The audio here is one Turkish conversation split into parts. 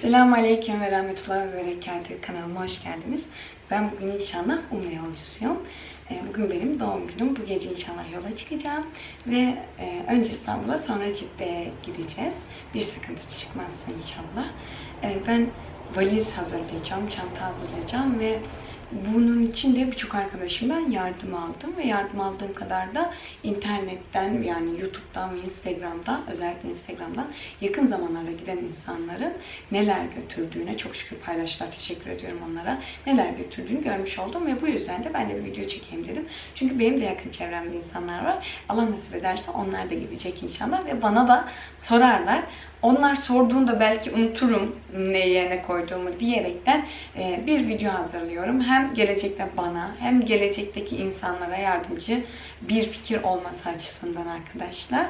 Selamun Aleyküm ve Rahmetullah ve Berekatü kanalıma hoş geldiniz. Ben bugün inşallah Umre yolcusuyum. Ee, Bugün benim doğum günüm. Bu gece inşallah yola çıkacağım. Ve e, önce İstanbul'a sonra Cidde'ye gideceğiz. Bir sıkıntı çıkmazsa inşallah. Ee, Ben valiz hazırlayacağım, çanta hazırlayacağım ve bunun için de birçok arkadaşımdan yardım aldım ve yardım aldığım kadar da internetten yani YouTube'dan ve Instagram'dan özellikle Instagram'dan yakın zamanlarda giden insanların neler götürdüğüne çok şükür paylaştılar. Teşekkür ediyorum onlara. Neler götürdüğünü görmüş oldum ve bu yüzden de ben de bir video çekeyim dedim. Çünkü benim de yakın çevremde insanlar var. Allah nasip ederse onlar da gidecek inşallah ve bana da sorarlar. Onlar sorduğunda belki unuturum ne koyduğumu diyerekten e, bir video hazırlıyorum. Hem gelecekte bana hem gelecekteki insanlara yardımcı bir fikir olması açısından arkadaşlar.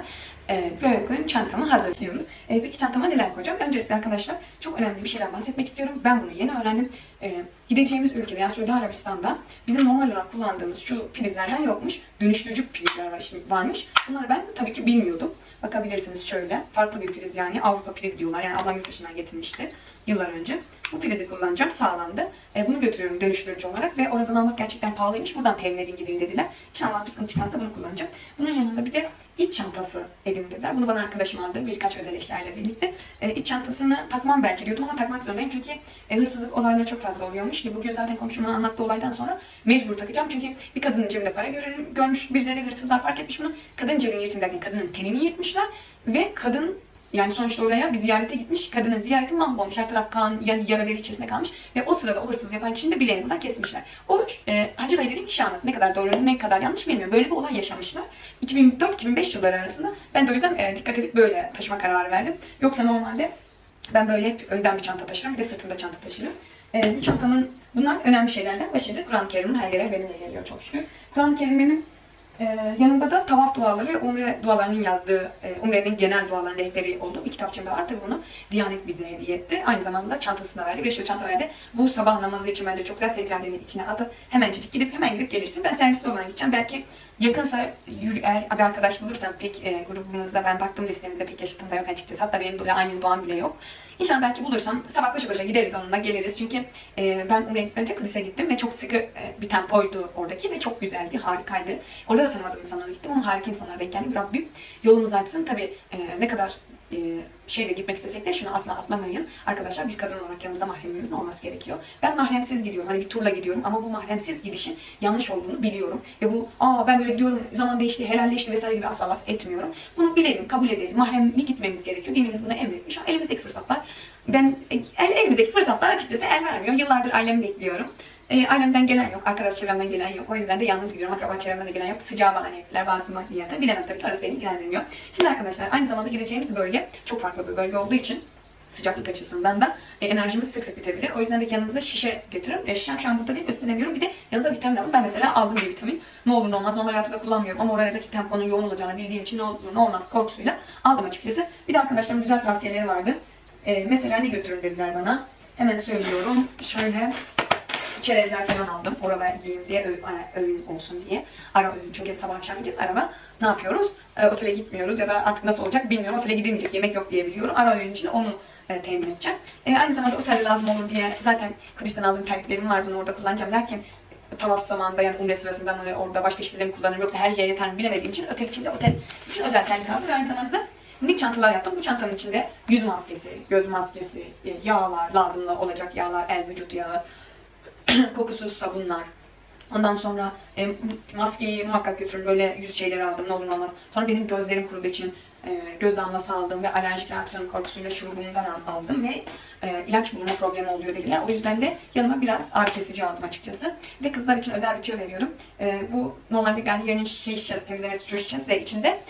E, böyle bugün çantamı hazırlıyoruz. E, peki çantama neler koyacağım? Öncelikle arkadaşlar çok önemli bir şeyden bahsetmek istiyorum. Ben bunu yeni öğrendim. E, gideceğimiz ülkede yani Suudi Arabistan'da bizim normal olarak kullandığımız şu prizlerden yokmuş. Dönüştürücü prizler varmış. Bunları ben tabii ki bilmiyordum. Bakabilirsiniz şöyle. Farklı bir priz yani Avrupa priz diyorlar. Yani ablam yurt dışından getirmişti yıllar önce. Bu prizi kullanacağım. Sağlamdı. E, bunu götürüyorum dönüştürücü olarak ve oradan almak gerçekten pahalıymış. Buradan temin edin gidin dediler. İnşallah bir sıkıntı çıkmazsa bunu kullanacağım. Bunun yanında bir de iç çantası edin dediler. Bunu bana arkadaşım aldı birkaç özel eşyalarla birlikte. E, iç çantasını takmam belki diyordum ama takmak zorundayım çünkü e, hırsızlık olayları çok fazla oluyormuş ki bugün zaten komşumun anlattığı olaydan sonra mecbur takacağım. Çünkü bir kadının cebinde para görür, görmüş birileri hırsızlar fark etmiş bunu. Kadın cebini yırtın derken kadının tenini yırtmışlar ve kadın yani sonuçta oraya bir ziyarete gitmiş. Kadının ziyareti mahvolmuş. Her taraf kan, yara veri içerisinde kalmış. Ve o sırada o hırsızlık yapan kişinin de bileğini buradan kesmişler. O e, Hacı Dayı dediğim kişi anlattı. Ne kadar doğru, ne kadar yanlış bilmiyorum. Böyle bir olay yaşamışlar. 2004-2005 yılları arasında. Ben de o yüzden e, dikkat edip böyle taşıma kararı verdim. Yoksa normalde ben böyle hep önden bir çanta taşırım. Bir de sırtımda çanta taşırım. E, bu çantamın bunlar önemli şeylerden başıydı. Kur'an-ı Kerim'in her yere benimle geliyor çok şükür. Kur'an-ı Kerim'in ee, yanında da tavaf duaları, umre dualarının yazdığı, e, umrenin genel dualarının rehberi olduğu bir kitapçığım da var. Bunu Diyanet bize hediye etti. Aynı zamanda çantasına verdi. Şu çanta verdi. Bu sabah namazı için bence çok güzel seccadenin içine atıp hemencik gidip hemen gidip gelirsin. Ben servisli olan gideceğim. Belki yakınsa yürü, eğer bir arkadaş bulursam pek e, grubumuzda ben baktım listemizde pek yaşıtım da yok açıkçası. Hatta benim de aynı doğan bile yok. İnşallah belki bulursam sabah koşu koşa gideriz onunla geliriz. Çünkü e, ben Umre'ye gitmeden önce Kudüs'e gittim ve çok sıkı e, bir tempoydu oradaki ve çok güzeldi, harikaydı. Orada da tanımadığım insanlara gittim ama harika insanlara denk geldim. Rabbim yolumuzu açsın. Tabii e, ne kadar e, şeyle gitmek istesek de şunu asla atlamayın. Arkadaşlar bir kadın olarak yanımızda mahremimizin olması gerekiyor. Ben mahremsiz gidiyorum. Hani bir turla gidiyorum ama bu mahremsiz gidişin yanlış olduğunu biliyorum. Ve bu aa ben böyle gidiyorum zaman değişti, helalleşti vesaire gibi asla laf etmiyorum. Bunu bilelim, kabul edelim. Mahremli gitmemiz gerekiyor. Dinimiz bunu emretmiş. Ama elimizdeki fırsatlar ben el, elimizdeki fırsatlar açıkçası el vermiyor. Yıllardır ailemi bekliyorum. E, ailemden gelen yok, arkadaş çevremden gelen yok. O yüzden de yalnız gidiyorum. Akraba çevremden de gelen yok. Sıcağı bahaneler, bazı maddiyata. Bilemem tabii ki orası beni ilgilendirmiyor. Şimdi arkadaşlar aynı zamanda gideceğimiz bölge çok farklı bir bölge olduğu için sıcaklık açısından da e, enerjimiz sık sık bitebilir. O yüzden de yanınızda şişe götürün. E, şişem şu an burada değil, gösteremiyorum. Bir de yanınıza vitamin alın. Ben mesela aldım bir vitamin. Ne olur ne olmaz. Normal hayatımda kullanmıyorum ama oradaki temponun yoğun olacağını bildiğim için ne olur ne olmaz korkusuyla aldım açıkçası. Bir de arkadaşlarımın güzel tavsiyeleri vardı. E, mesela ne götürün dediler bana. Hemen söylüyorum. Şöyle çerezler falan aldım. Orada yiyeyim diye öğün, olsun diye. Ara öğün. Çünkü sabah akşam yiyeceğiz. Arada ne yapıyoruz? E, otele gitmiyoruz ya da artık nasıl olacak bilmiyorum. Otele gidince yemek yok diyebiliyorum. Ara öğün için onu e, temin edeceğim. E, aynı zamanda otelde lazım olur diye zaten Kudüs'ten aldığım terliklerim var. Bunu orada kullanacağım derken tavaf zamanında yani umre sırasında mı orada başka mi kullanırım yoksa her yere yeter mi bilemediğim için ötel için de otel için özel terlik aldım aynı zamanda minik çantalar yaptım. Bu çantanın içinde yüz maskesi, göz maskesi, e, yağlar, lazımlı olacak yağlar, el vücut yağı, kokusuz sabunlar. Ondan sonra e, maskeyi muhakkak götürün. Böyle yüz şeyleri aldım ne olur ne olmaz. Sonra benim gözlerim kuruduğu için e, göz damlası aldım ve alerjik reaksiyon korkusuyla şurubundan al- aldım ve e, ilaç bulma problemi oluyor dediler. O yüzden de yanıma biraz ağrı kesici aldım açıkçası. Ve kızlar için özel bir tüyo veriyorum. E, bu normalde Garnier'in şey şişesi, temizleme suyu şişesi ve içinde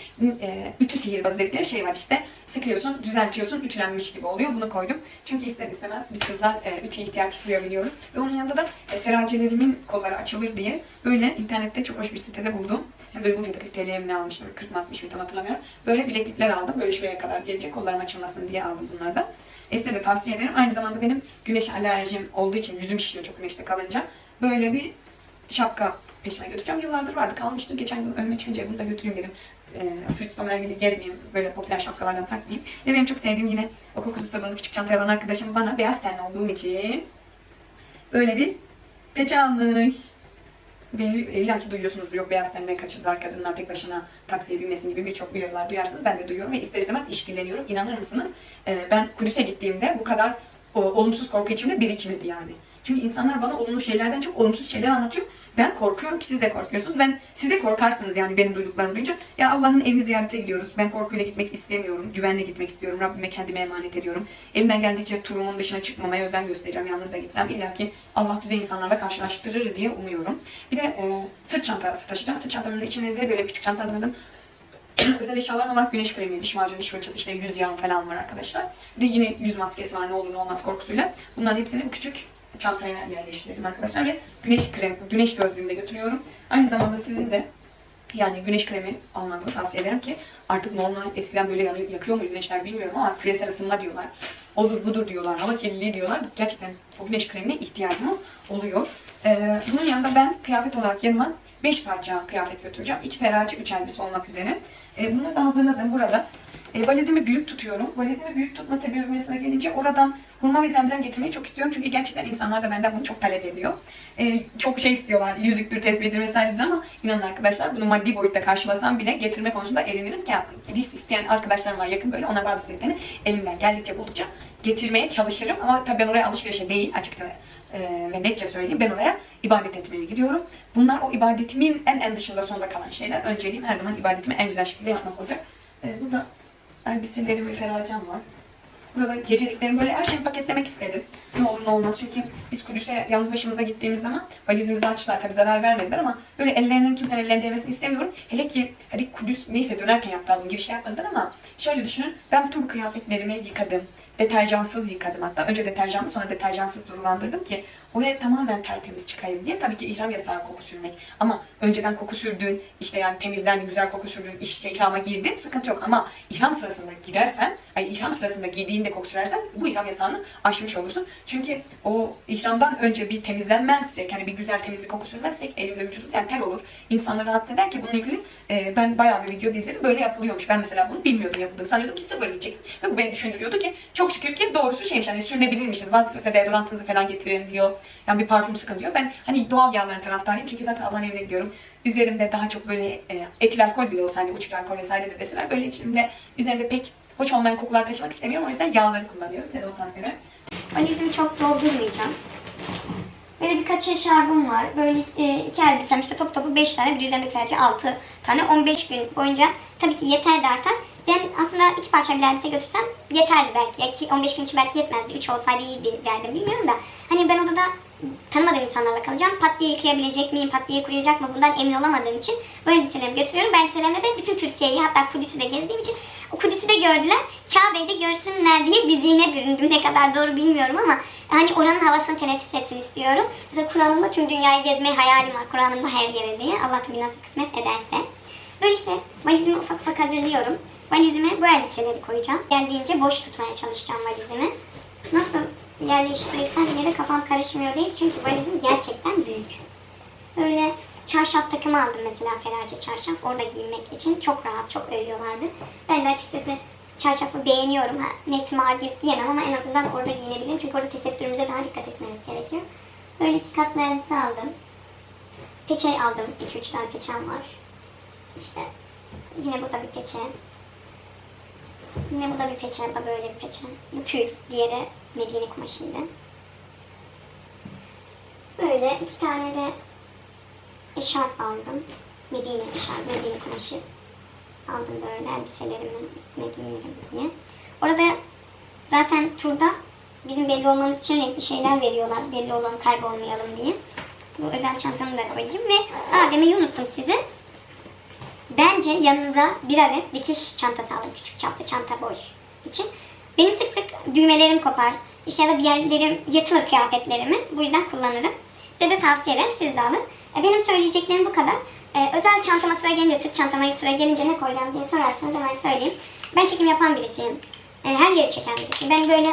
e, ütü sihirbazı dedikleri şey var işte. Sıkıyorsun, düzeltiyorsun, ütülenmiş gibi oluyor. Bunu koydum. Çünkü ister istemez biz kızlar e, ütüye ihtiyaç duyabiliyoruz. Ve onun yanında da e, feracelerimin kolları açılır diye böyle internette çok hoş bir sitede buldum. Hem de uygun fiyata 40 TL'ye almıştım, 40 mı 60 mı tam hatırlamıyorum. Böyle bileklikler aldım. Böyle şuraya kadar gelecek kollarım açılmasın diye aldım bunlardan. E, size de tavsiye ederim. Aynı zamanda benim güneş alerjim olduğu için yüzüm şişiyor çok güneşte kalınca. Böyle bir şapka peşime götüreceğim. Yıllardır vardı kalmıştı. Geçen gün önüme çıkınca bunu da götüreyim dedim. e, turist Ömer gibi gezmeyeyim, böyle popüler şapkalardan takmayayım. Ve benim çok sevdiğim yine o kokusu sabunlu küçük çantayı alan arkadaşım bana beyaz tenli olduğum için böyle bir peçe almış. Beni illa ki duyuyorsunuz yok beyaz tenle kaçırdılar kadınlar tek başına taksiye binmesin gibi birçok uyarılar duyarsınız. Ben de duyuyorum ve ister istemez işkilleniyorum. İnanır mısınız? Ee, ben Kudüs'e gittiğimde bu kadar olumsuz korku içimde birikmedi yani. Çünkü insanlar bana olumlu şeylerden çok olumsuz şeyler anlatıyor. Ben korkuyorum ki siz de korkuyorsunuz. Ben siz de korkarsınız yani benim duyduklarımı duyunca. Ya Allah'ın evini ziyarete gidiyoruz. Ben korkuyla gitmek istemiyorum. Güvenle gitmek istiyorum. Rabbime kendime emanet ediyorum. Elimden geldiğince turumun dışına çıkmamaya özen göstereceğim. Yalnız da gitsem illa ki Allah güzel insanlarla karşılaştırır diye umuyorum. Bir de e, sırt çantası taşıyacağım. Sırt çantamın da içine de böyle küçük çanta hazırladım. Özel eşyalar olarak güneş kremi, diş macunu, diş fırçası, işte yüz yağı falan var arkadaşlar. Bir de yine yüz maskesi var ne olur ne olmaz korkusuyla. Bunların hepsini küçük çantaya yerleştirdim arkadaşlar ve güneş kremi, güneş gözlüğümü de götürüyorum. Aynı zamanda sizin de yani güneş kremi almanızı tavsiye ederim ki artık normal eskiden böyle yakıyor mu güneşler bilmiyorum ama küresel ısınma diyorlar. Odur budur diyorlar, hava kirliliği diyorlar. Gerçekten o güneş kremine ihtiyacımız oluyor. Ee, bunun yanında ben kıyafet olarak yanıma 5 parça kıyafet götüreceğim. 2 ferace, 3 elbise olmak üzere. Ee, bunları da hazırladım burada. E, valizimi büyük tutuyorum. Valizimi büyük tutma sebebimesine gelince oradan hurma ve zemzem getirmeyi çok istiyorum. Çünkü gerçekten insanlar da benden bunu çok talep ediyor. E, çok şey istiyorlar. Yüzüktür, tesbihdir vesairedir ama inanın arkadaşlar bunu maddi boyutta karşılasam bile getirme konusunda eğlenirim ki list isteyen arkadaşlarım var yakın böyle. Onlar bazı istediklerini elimden geldikçe buldukça getirmeye çalışırım. Ama tabii ben oraya alışverişe değil açıkça e, ve netçe söyleyeyim. Ben oraya ibadet etmeye gidiyorum. Bunlar o ibadetimin en en dışında sonda kalan şeyler. Önceliğim her zaman ibadetimi en güzel şekilde yapmak olacak. E, burada elbiselerim ve feracam var. Burada geceliklerimi böyle her şeyi paketlemek istedim. Ne olur ne olmaz çünkü biz Kudüs'e yalnız başımıza gittiğimiz zaman valizimizi açtılar. Tabi zarar vermediler ama böyle ellerinin kimsenin ellerine değmesini istemiyorum. Hele ki hadi Kudüs neyse dönerken yaptım girişte yapmadılar ama şöyle düşünün ben bütün bu kıyafetlerimi yıkadım. Deterjansız yıkadım hatta. Önce deterjanlı sonra deterjansız durulandırdım ki oraya tamamen tertemiz çıkayım diye. Tabii ki ihram yasağı koku sürmek. Ama önceden koku sürdün, işte yani temizlendi, güzel koku sürdün, işte ihrama girdin sıkıntı yok. Ama ihram sırasında girersen, ay ihram sırasında giydiğinde koku sürersen bu ihram yasağını aşmış olursun. Çünkü o ihramdan önce bir temizlenmezsek, hani bir güzel temiz bir koku sürmezsek elimize vücudumuz yani ter olur. İnsanları rahatsız eder ki bununla ilgili e, ben bayağı bir video izledim. Böyle yapılıyormuş. Ben mesela bunu bilmiyordum yapıldığını. Sanıyordum ki sıfır gideceksin. Ve bu beni düşündürüyordu ki çok şükür ki doğrusu şeymiş. Hani sürünebilirmişiz. Bazısı mesela deodorantınızı falan getirin diyor. Yani bir parfüm sıkın. Ben hani doğal yağların taraftarıyım. Çünkü zaten Allah'ın evine gidiyorum. Üzerimde daha çok böyle e, etil alkol bile olsa hani uçuk alkol vesaire de deseler böyle içimde üzerimde pek hoş olmayan kokular taşımak istemiyorum. O yüzden yağları kullanıyorum. Size de o tavsiye. Valizimi çok doldurmayacağım. Böyle birkaç eşarbım var. Böyle e, iki elbisem işte top topu 5 tane. Bir de sadece 6 tane. 15 gün boyunca tabii ki yeter de. Ben aslında iki parça bir elbise götürsem yeterdi belki. Ya ki 15 gün için belki yetmezdi. 3 olsaydı iyiydi derdim bilmiyorum da. Hani ben odada tanımadığım insanlarla kalacağım. Pat diye yıkayabilecek miyim, pat diye kuruyacak mı bundan emin olamadığım için bu elbiselerimi götürüyorum. Ben elbiselerimle de bütün Türkiye'yi hatta Kudüs'ü de gezdiğim için o Kudüs'ü de gördüler. Kabe'yi de görsünler diye bir zihne büründüm. Ne kadar doğru bilmiyorum ama hani oranın havasını teneffüs etsin istiyorum. Mesela Kur'an'ımda tüm dünyayı gezmeyi hayalim var. Kur'an'ımda her yere diye. Allah tabi nasip kısmet ederse. Böyle işte valizimi ufak ufak hazırlıyorum. Valizime bu elbiseleri koyacağım. Geldiğince boş tutmaya çalışacağım valizimi. Nasıl yerleştirirsem yine de kafam karışmıyor değil. Çünkü valizim gerçekten büyük. Böyle çarşaf takımı aldım mesela ferace çarşaf. Orada giyinmek için çok rahat, çok övüyorlardı. Ben de açıkçası çarşafı beğeniyorum. Ha, nefsime ağır gelip giyemem ama en azından orada giyinebilirim. Çünkü orada tesettürümüze daha dikkat etmemiz gerekiyor. Böyle iki katlı elbise aldım. Peçe aldım. 2-3 tane peçem var. İşte yine bu da bir peçe. Yine bu da bir peçe, bu da böyle bir peçe. Bu tül, diğeri Medine kumaşıydı. Böyle iki tane de eşarp aldım. Medine eşarp, Medine kumaşı. Aldım böyle elbiselerimin üstüne giyinirim diye. Orada zaten turda bizim belli olmamız için renkli şeyler veriyorlar. Belli olan kaybolmayalım diye. Bu özel çantamı da koyayım ve aa demeyi unuttum size. Bence yanınıza bir adet dikiş çantası alın. Küçük çaplı çanta boy için. Benim sık sık düğmelerim kopar. İşte ya da bir yerlerim yırtılır kıyafetlerimi. Bu yüzden kullanırım. Size de tavsiye ederim. Siz de alın. E, benim söyleyeceklerim bu kadar. E, özel çantama sıra gelince, sırt çantama sıra gelince ne koyacağım diye sorarsanız hemen söyleyeyim. Ben çekim yapan birisiyim. E, her yeri çeken birisiyim. Ben böyle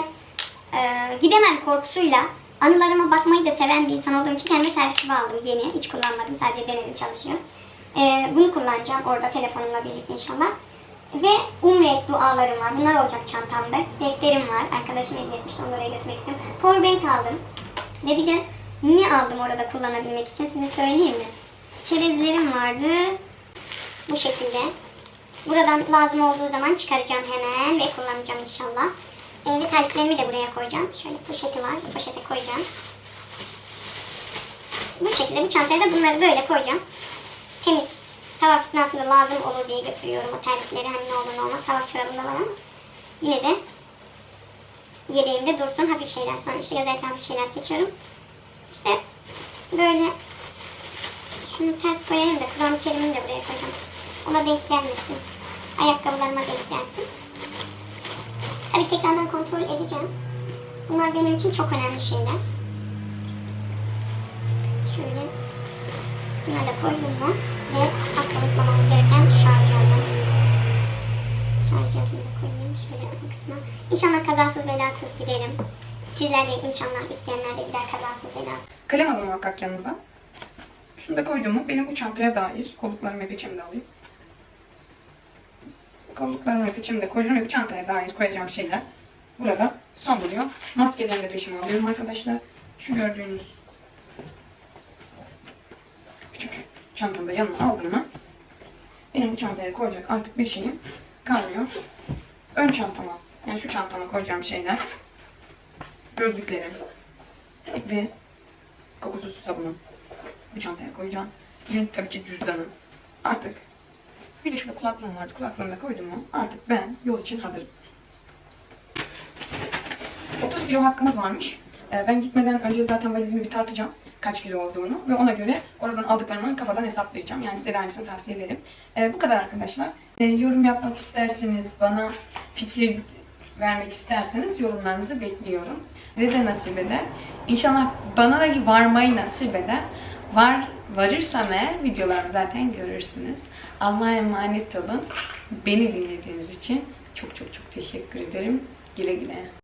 e, gidemem korkusuyla anılarıma bakmayı da seven bir insan olduğum için kendime servis aldım yeni. Hiç kullanmadım. Sadece denedim çalışıyor. Ee, bunu kullanacağım orada telefonumla birlikte inşallah. Ve umre dualarım var. Bunlar olacak çantamda. Defterim var. Arkadaşım hediye etmişti. Onu oraya götürmek istiyorum. Powerbank aldım. Ve bir de ne aldım orada kullanabilmek için size söyleyeyim mi? Çerezlerim vardı. Bu şekilde. Buradan lazım olduğu zaman çıkaracağım hemen ve kullanacağım inşallah. Ee, ve de buraya koyacağım. Şöyle poşeti var. Poşete koyacağım. Bu şekilde bu çantaya da bunları böyle koyacağım. Temiz. Tavaf esnasında lazım olur diye götürüyorum o terlikleri. Hani ne olur ne olmaz. Tavaf çorabında var ama. Yine de yedeğimde dursun. Hafif şeyler sonuçta. Özellikle hafif şeyler seçiyorum. İşte böyle şunu ters koyayım da Kur'an-ı de buraya koyacağım. Ona denk gelmesin. Ayakkabılarıma denk gelsin. Tabii tekrardan kontrol edeceğim. Bunlar benim için çok önemli şeyler. Şöyle bunları da koydum mu ve asla unutmamamız gereken şarj cihazı. Şarj cihazını da koyayım şöyle ön kısma. İnşallah kazasız belasız giderim. Sizler de inşallah isteyenler de gider kazasız belasız. Kalem alın muhakkak yanınıza. Şunu da koydum mu benim bu çantaya dair kolluklarımı ve peçimi de alayım. Kolluklarımı ve peçimi de koydum ve bu çantaya dair koyacağım şeyler burada son buluyor. Maskelerimi de peşime alıyorum arkadaşlar. Şu gördüğünüz küçük çantamı da yanına aldım mı benim bu çantaya koyacak artık bir şeyim kalmıyor. Ön çantama yani şu çantama koyacağım şeyler gözlüklerim ve kokusuz sabunum bu çantaya koyacağım. Ve tabii ki cüzdanım. Artık bir de şurada kulaklığım vardı. Kulaklığımı da koydum mu artık ben yol için hazırım. 30 kilo hakkımız varmış. Ee, ben gitmeden önce zaten valizimi bir tartacağım. Kaç kilo olduğunu. Ve ona göre oradan aldıklarımı kafadan hesaplayacağım. Yani size de aynısını tavsiye ederim. Ee, bu kadar arkadaşlar. Ee, yorum yapmak isterseniz, bana fikir vermek isterseniz yorumlarınızı bekliyorum. Size de nasip eder. İnşallah bana da varmayı nasip eder. Var, varırsam eğer videolarımı zaten görürsünüz. Allah'a emanet olun. Beni dinlediğiniz için çok çok çok teşekkür ederim. Güle güle.